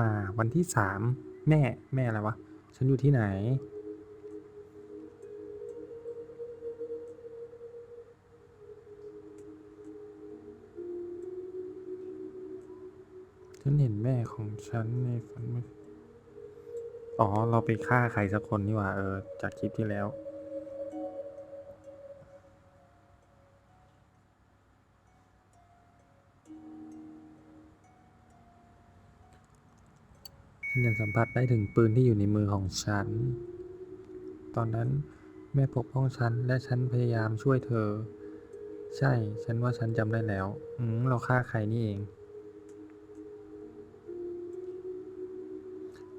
มาวันที่สามแม่แม่อะไรวะ ฉันอยู่ที่ไหน ฉันเห็นแม่ของฉันในฝันออ๋อ เราไปฆ่าใครสักคนนี่หว่า เออ จากคลิปที่แล้ว ฉันยังสัมผัสได้ถึงปืนที่อยู่ในมือของฉัน ตอนนั้นแม่ปกป้องฉันและฉันพยายามช่วยเธอ ใช่ ฉันว่าฉันจำได้แล้ว อืมเราฆ่าใครนี่เอง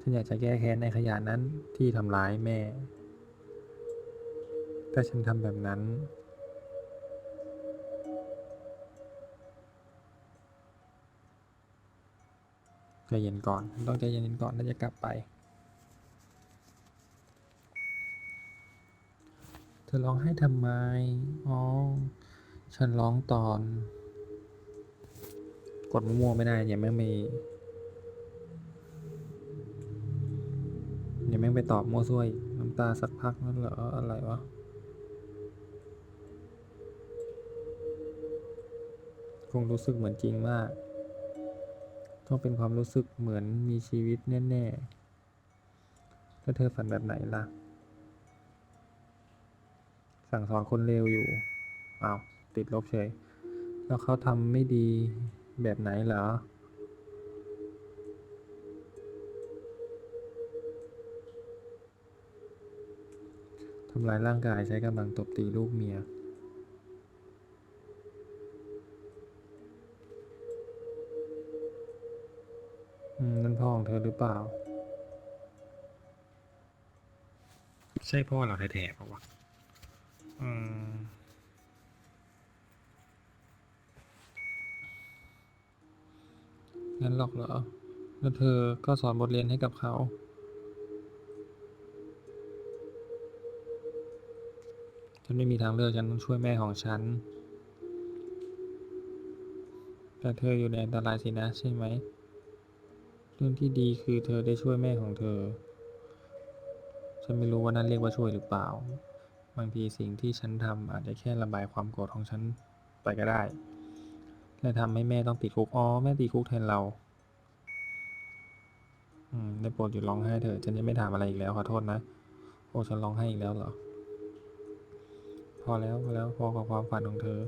ฉันอยากจะแก้แค้นในขยะนั้นที่ทำร้ายแม่ถ้าฉันทำแบบนั้น เย็นก่อน ต้องใจเย็นก่อนน่าจะกลับไป เธอร้องไห้ทำไม อ๋อ ฉันร้องตอน กดมั่วไม่ได้ยังไม่มียังไม่งไปตอบมั่วซ่วอีกน้ำตาสักพักนั่นเหรออะไรวะคงรู้สึกเหมือนจริงมาก ต้องเป็นความรู้สึกเหมือนมีชีวิตแน่ๆแล้วเธอฝันแบบไหนล่ะ สั่งสอนคนเลวอยู่อ้าวติดลบเฉย แล้วเขาทำไม่ดีแบบไหนเหรอทำร้ายร่างกายใช้กำลังตบตีลูกเมีย นั่นพ่อของเธอหรือเปล่า ใช่พ่อเราแท้ๆปะวะอืมงั้นหรอกเหรอ แล้วเธอก็สอนบทเรียนให้กับเขา ฉันไม่มีทางเลือกฉันต้องช่วยแม่ของฉัน แต่เธออยู่ในอันตรายสินะใช่ไหม เรื่องที่ดีคือเธอได้ช่วยแม่ของเธอ ฉันไม่รู้ว่านั่นเรียกว่าช่วยหรือเปล่า บางทีสิ่งที่ฉันทำอาจจะแค่ระบายความโกรธของฉันไปก็ได้ และทำให้แม่ต้องติดคุก อ๋อ แม่ติดคุกแทนเรา อืม ได้โปรดหยุดร้องไห้เถอะ ฉันจะไม่ถามอะไรอีกแล้วขอโทษนะ โอ้ ฉันร้องไห้อีกแล้วเหรอ พอแล้วพอแล้วพอกับความฝันของเธอ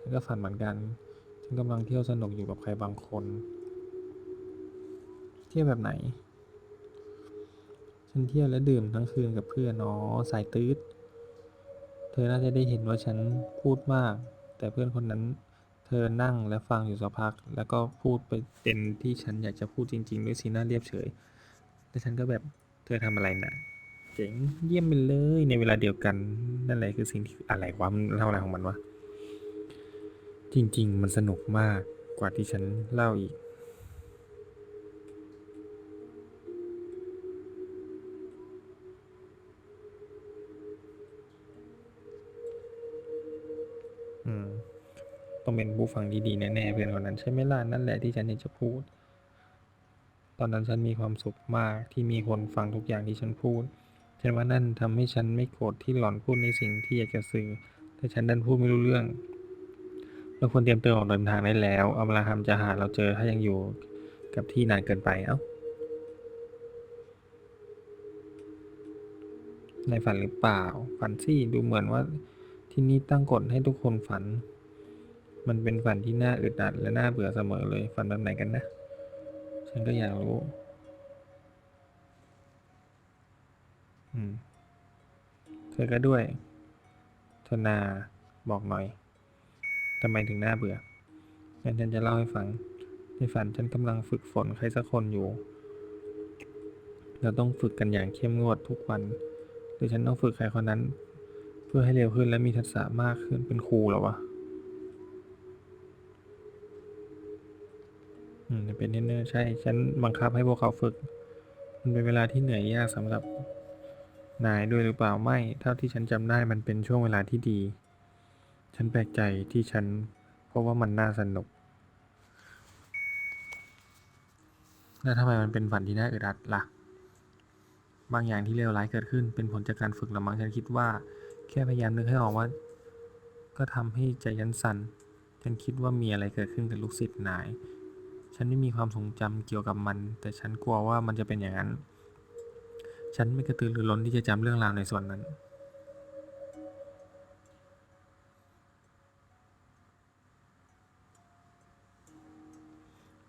ฉันก็ฝันเหมือนกัน ฉันกำลังเที่ยวสนุกอยู่กับใครบางคน เที่ยวแบบไหน ฉันเที่ยวและดื่มทั้งคืนกับเพื่อนอ๋อสายตืดเธอน่าจะได้เห็นว่าฉันพูดมาก แต่เพื่อนคนนั้น เธอนั่งและฟังอยู่สักพัก แล้วก็พูดไปเป็นที่ฉันอยากจะพูดจริง ๆ ด้วยสีหน้าเรียบเฉยแล้วฉันก็แบบเธอทำอะไรนะเจ๋งเยี่ยมไปเลยในเวลาเดียวกันนั่นแหละคือสิ่งที่อะไรวะมันเล่าอะไรของมันวะจริง ๆ มันสนุกมากกว่าที่ฉันเล่าอีก เป็นผู้ฟังที่ดีแน่ๆเพื่อนคนนั้นใช่ไหมล่ะนั่นแหละที่ฉันอยากจะพูด ตอนนั้นฉันมีความสุขมากที่มีคนฟังทุกอย่างที่ฉันพูด ฉันว่านั่นทำให้ฉันไม่โกรธที่หล่อนพูดในสิ่งที่อยากจะสื่อ แต่ฉันดันพูดไม่รู้เรื่อง เราควรเตรียมตัวออกเดินทางได้แล้วอับราฮัมจะหาเราเจอถ้ายังอยู่กับที่นานเกินไปเอ้าในฝันหรือเปล่า ฝันสิดูเหมือนว่าที่นี่ตั้งกฎให้ทุกคนฝัน มันเป็นฝันที่น่าอึดอัดและน่าเบื่อเสมอเลย ฝันแบบไหนกันนะ ฉันก็อยากรู้ อืม เธอก็ด้วยโทนาบอกหน่อย ทำไมถึงน่าเบื่อ งั้นฉันจะเล่าให้ฟัง ในฝันฉันกำลังฝึกฝนใครสักคนอยู่ เราต้องฝึกกันอย่างเข้มงวดทุกวันหรือฉันต้องฝึกใครคนนั้น เพื่อให้เร็วขึ้นและมีทักษะมากขึ้นเป็นครูหรอวะ อืมเป็นเทรนเนอร์ใช่ ฉันบังคับให้พวกเขาฝึก มันเป็นเวลาที่เหนื่อยยากสำหรับนายด้วยหรือเปล่าไม่ เท่าที่ฉันจำได้มันเป็นช่วงเวลาที่ดี ฉันแปลกใจที่ฉัน เพราะว่ามันน่าสนุก แล้วทำไมมันเป็นฝันที่น่าอึดอัดล่ะ บางอย่างที่เลวร้ายเกิดขึ้นเป็นผลจากการฝึกละมั้งฉันคิดว่า แค่พยายามนึกให้ออกว่า ก็ทำให้ใจฉันสั่นฉันคิดว่ามีอะไรเกิดขึ้นกับลูกศิษย์นาย ฉันไม่มีความทรงจำเกี่ยวกับมัน แต่ฉันกลัวว่ามันจะเป็นอย่างนั้น ฉันไม่กระตือรือร้นที่จะจำเรื่องราวในส่วนนั้น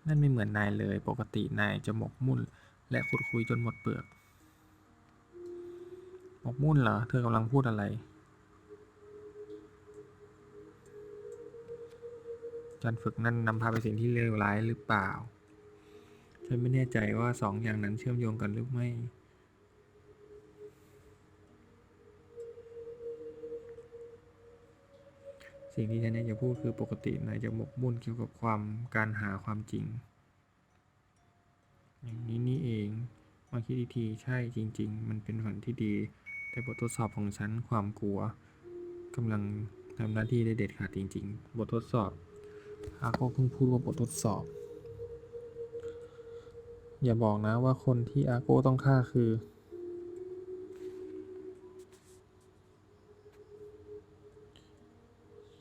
นั่นไม่เหมือนนายเลย ปกตินายจะหมกมุ่น และขุดคุยจนหมดเปลือก หมกมุ่นเหรอ เธอกำลังพูดอะไร การฝึกนั่นนำพาไปสิ่งที่เลวร้ายหรือเปล่า ฉันไม่แน่ใจว่าสองอย่างนั้นเชื่อมโยงกันหรือไม่ สิ่งที่ฉันอยากจะพูดคือปกตินายจะหมกมุ่นเกี่ยวกับความการหาความจริง อย่างนี้นี่เองมาคิดอีกทีใช่จริง ๆ มันเป็นฝันที่ดี แต่บททดสอบของฉันความกลัวกำลังทำหน้าที่ได้เด็ดขาดจริง ๆ บททดสอบ อาโก้เพิ่งพูดว่าบททดสอบ อย่าบอกนะว่าคนที่อาโก้ต้องฆ่าคือ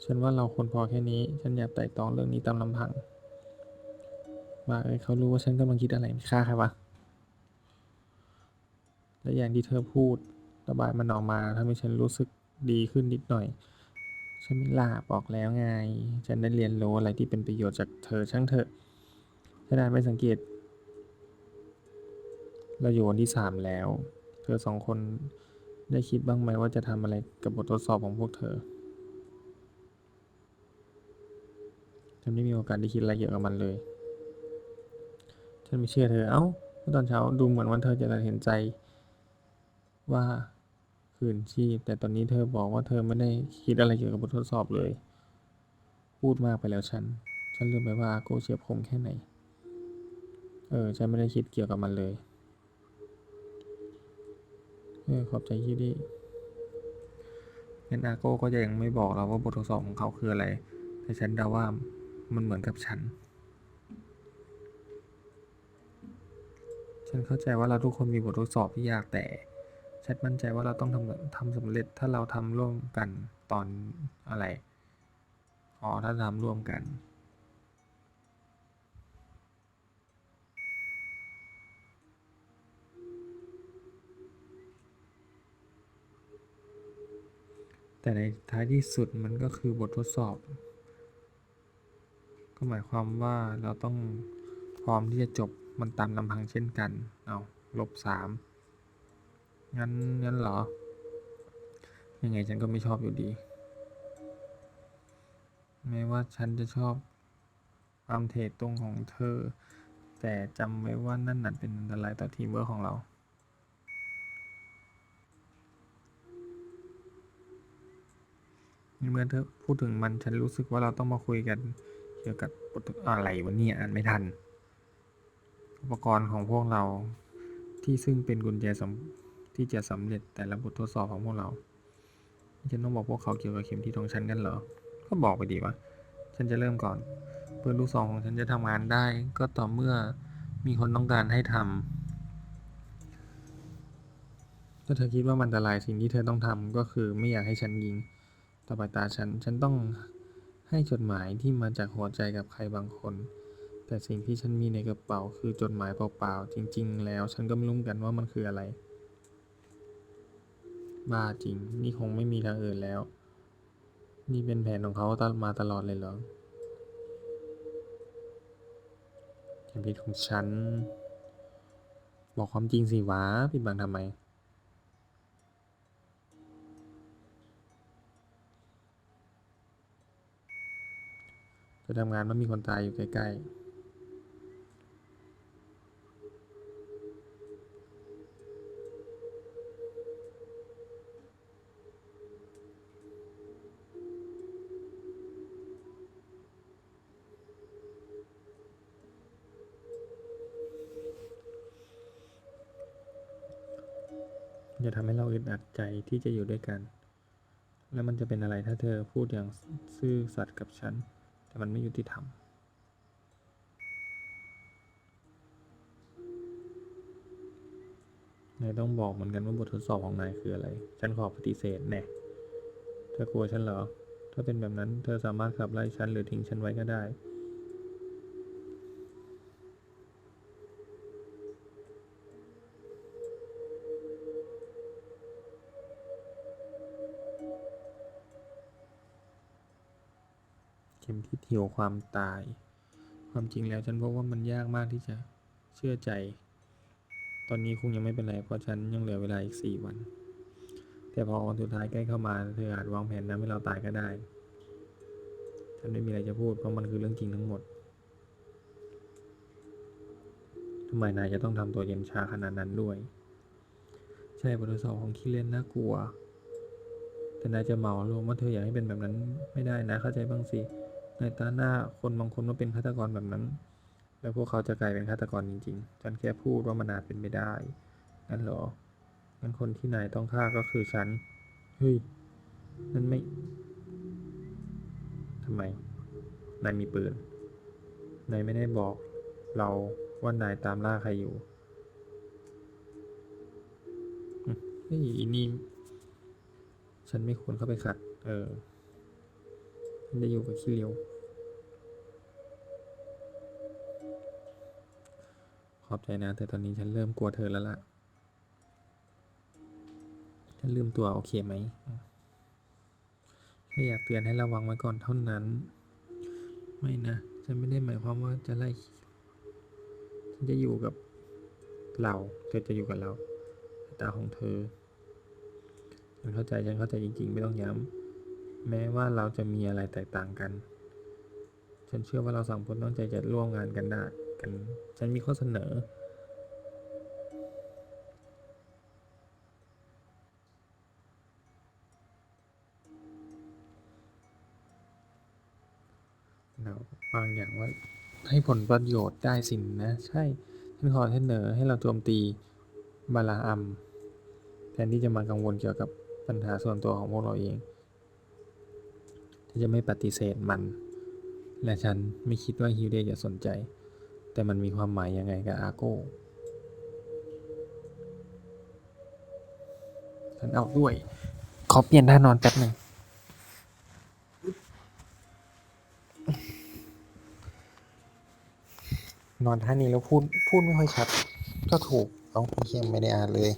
ฉันว่าเราควรพอแค่นี้ ฉันอยากไต่ตองเรื่องนี้ตามลำพังว่าเอ้ยเขารู้ว่าฉันกำลังคิดอะไรฆ่าใครวะ และอย่างที่เธอพูดระบายมันออกมาทำให้ฉันรู้สึกดีขึ้นนิดหน่อย ฉันไม่ลาบอกแล้วไง ฉันได้เรียนรู้อะไรที่เป็นประโยชน์จากเธอช่างเถอะถ้านายไม่สังเกต เราอยู่วันที่สามแล้ว เธอสองคนได้คิดบ้างไหมว่าจะทำอะไรกับบททดสอบของพวกเธอฉันไม่มีโอกาสได้คิดอะไรเกี่ยวกับมันเลย ฉันไม่เชื่อเธอ เอ้าเมื่อตอนเช้าดูเหมือนว่าเธอจะตัดสินใจว่า คืนชีพ แต่ตอนนี้เธอบอกว่าเธอไม่ได้คิดอะไรเกี่ยวกับบททดสอบเลย พูดมากไปแล้วฉัน ฉันลืมไปว่าอาโกเฉียบคมแค่ไหน เออ ฉันไม่ได้คิดเกี่ยวกับมันเลย เออขอบใจที่ดีงั้นอาโก้ก็จะยังไม่บอกเราว่าบททดสอบของเขาคืออะไร แต่ฉันเดาว่ามันเหมือนกับฉัน ฉันเข้าใจว่าเราทุกคนมีบททดสอบที่ยากแต่ ฉันมั่นใจว่าเราต้องทำทำสำเร็จถ้าเราทำร่วมกันตอนอะไร อ๋อ ถ้าทำร่วมกันแต่ในท้ายที่สุดมันก็คือบททดสอบ ก็หมายความว่าเราต้องพร้อมที่จะจบมันตามลำพังเช่นกัน เอาลบสาม งั้นงั้นเหรอ ยังไงฉันก็ไม่ชอบอยู่ดีแม้ว่าฉันจะชอบความเทตรงของเธอ แต่จำไว้ว่านั่นนันเป็นอันตรายต่อทีมเวิร์คของเรา เมื่อเธอพูดถึงมันฉันรู้สึกว่าเราต้องมาคุยกันเกี่ยวกับอะไรวะเนี่ยอ่านไม่ทัน อุปกรณ์ของพวกเราที่ซึ่งเป็นกุญแจสำ ที่จะสำเร็จแต่ละบททดสอบของพวกเราฉันต้องบอกพวกเขาเกี่ยวกับเข็มทิศของฉันกันเหรอ ก็บอกไปดีวะ ฉันจะเริ่มก่อนปืนลูกซองของฉันจะทำงานได้ ก็ต่อเมื่อมีคนต้องการให้ทำถ้าเธอคิดว่ามันอันตรายสิ่งที่เธอต้องทำก็คือไม่อยากให้ฉันยิง ต่อไปตาฉัน ฉันต้องให้จดหมายที่มาจากหัวใจกับใครบางคน แต่สิ่งที่ฉันมีในกระเป๋าคือจดหมายเปล่าๆ จริง ๆ แล้วฉันก็ไม่รู้เหมือนกันว่ามันคืออะไร บ้าจริง นี่คงไม่มีทางอื่นแล้ว นี่เป็นแผนของเขาตมาตลอดเลยเหรอเข็มทิศของฉัน บอกความจริงสิวะปิดบังทำไม จะทำงานเมื่อมีคนตายอยู่ใกล้ๆ ที่จะอยู่ด้วยกัน แล้วมันจะเป็นอะไรถ้าเธอพูดอย่างซื่อสัตย์กับฉัน แต่มันไม่ยุติธรรม นายต้องบอกเหมือนกันว่าบททดสอบของนายคืออะไร ฉันขอปฏิเสธแน่ เธอกลัวฉันเหรอ ถ้าเป็นแบบนั้น เธอสามารถขับไล่ฉันหรือทิ้งฉันไว้ก็ได้ ข็มทิศหิวความตาย ความจริงแล้วฉันพบว่ามันยากมากที่จะเชื่อใจ ตอนนี้คงยังไม่เป็นไรเพราะฉันยังเหลือเวลาอีกสี่วัน แต่พอวันสุดท้ายใกล้เข้ามาเธออาจวางแผนทำให้เราตายก็ได้ฉันไม่มีอะไรจะพูดเพราะมันคือเรื่องจริงทั้งหมดทำไมนายจะต้องทำตัวเย็นชาขนาดนั้นด้วย ใช่บททดสอบของคิเลนน่ากลัว แต่นายจะเหมารวมว่าเธออยากให้เป็นแบบนั้นไม่ได้นะเข้าใจบ้างสิ ในตาหน้าคนบางคนมาเป็นฆาตกรแบบนั้น แล้วพวกเขาจะกลายเป็นฆาตกรจริงๆ ฉันแค่พูดว่ามันอาจเป็นไม่ได้งั้นเหรองั้นคนที่นายต้องฆ่าก็คือฉัน เฮ้ย นั่นไม่ทำไม นายมีปืน นายไม่ได้บอกเราว่านายตามล่าใครอยู่เฮ้ยอีนี่ ฉันไม่ควรเข้าไปขัด เออ ฉันจะอยู่กับขี้เลียว ขอบใจนะแต่ตอนนี้ฉันเริ่มกลัวเธอแล้วล่ะ ฉันลืมตัวโอเคไหมแค่อยากเตือนให้ระวังไว้ก่อนเท่านั้น ไม่นะ ฉันไม่ได้หมายความว่าจะไล่ฉันจะอยู่กับเรา เธอจะอยู่กับเรา ตาของเธอฉันเข้าใจ ฉันเข้าใจจริง ๆ ไม่ต้องย้ำ แม้ว่าเราจะมีอะไรแตกต่างกัน ฉันเชื่อว่าเราสองคนตั้งใจจะร่วมงานกันได้กัน ฉันมีข้อเสนอ เราบางอย่างว่าให้ผลประโยชน์ได้สินนะ ใช่ ฉันขอเสนอให้เราโจมตีบาลาอัมแทนที่จะมากังวลเกี่ยวกับปัญหาส่วนตัวของพวกเราเอง ที่จะไม่ปฏิเสธมัน และฉันไม่คิดว่าฮิวเดจะสนใจ แต่มันมีความหมายยังไงกับอาโก้ฉันเอาด้วย ขอเปลี่ยนท่านอนแป๊บหนึ่งนอนท่านี้แล้วพูด พูดไม่ค่อยชัด ก็ถูก เอาเฮียไม่ได้อ่านเลย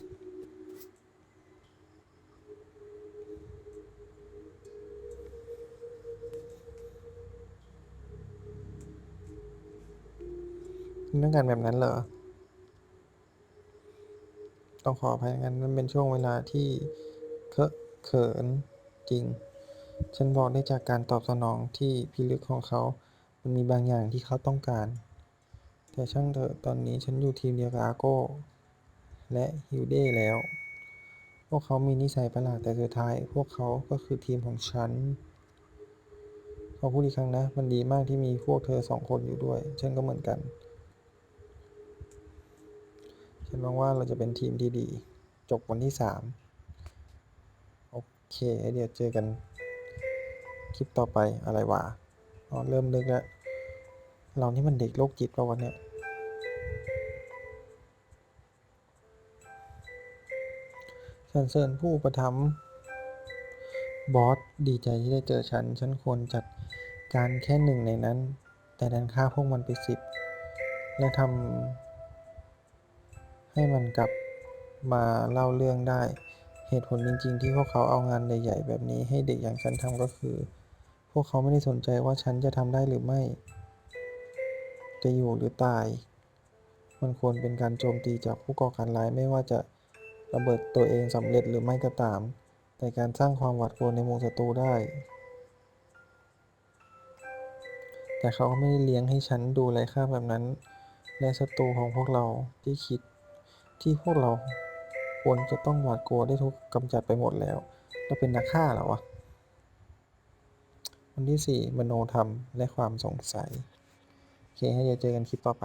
เรื่องการแบบนั้นเหรอ ต้องขออภัยงั้นมันเป็นช่วงเวลาที่เคอะเขินจริง ฉันบอกได้จากการตอบสนองที่พิลึกของเขา มันมีบางอย่างที่เขาต้องการ แต่ช่างเถอะตอนนี้ฉันอยู่ทีมเดียวกับอาโก้ และฮิวเด้แล้ว พวกเขามีนิสัยประหลาดแต่สุดท้าย พวกเขาก็คือทีมของฉันขอพูดอีกครั้งนะ มันดีมากที่มีพวกเธอสองคนอยู่ด้วย ฉันก็เหมือนกัน ฉันหวังว่าเราจะเป็นทีมที่ดี จบวันที่สามโอเค เดี๋ยวเจอกัน คลิปต่อไปอะไรวะอ๋อเริ่มนึกแล้วเรานี่มันเด็กโรคจิตปะวันเนี้ยสรรเสริญผู้ประทับบอสดีใจที่ได้เจอฉัน ฉันควรจัดการแค่หนึ่งในนั้น แต่ดันฆ่าพวกมันไปสิบและทำ ให้มันกลับมาเล่าเรื่องได้ เหตุผลจริง ๆ ที่พวกเขาเอางานใหญ่ๆแบบนี้ให้เด็กอย่างฉันทำก็คือ พวกเขาไม่ได้สนใจว่าฉันจะทำได้หรือไม่ จะอยู่หรือตาย มันควรเป็นการโจมตีจากผู้ก่อการร้ายไม่ว่าจะระเบิดตัวเองสำเร็จหรือไม่ก็ตาม แต่การสร้างความหวาดกลัวในหมู่ศัตรูได้ แต่เขาก็ไม่ได้เลี้ยงให้ฉันดูไร้ค่าแบบนั้น และศัตรูของพวกเราที่คิด ที่พวกเราควรจะต้องหวาดกลัวได้ทุกกำจัดไปหมดแล้ว เราเป็นนักฆ่าหรอวะวันที่ 4 มโนธรรมและความสงสัย โอเคให้เจอกันคลิปต่อไป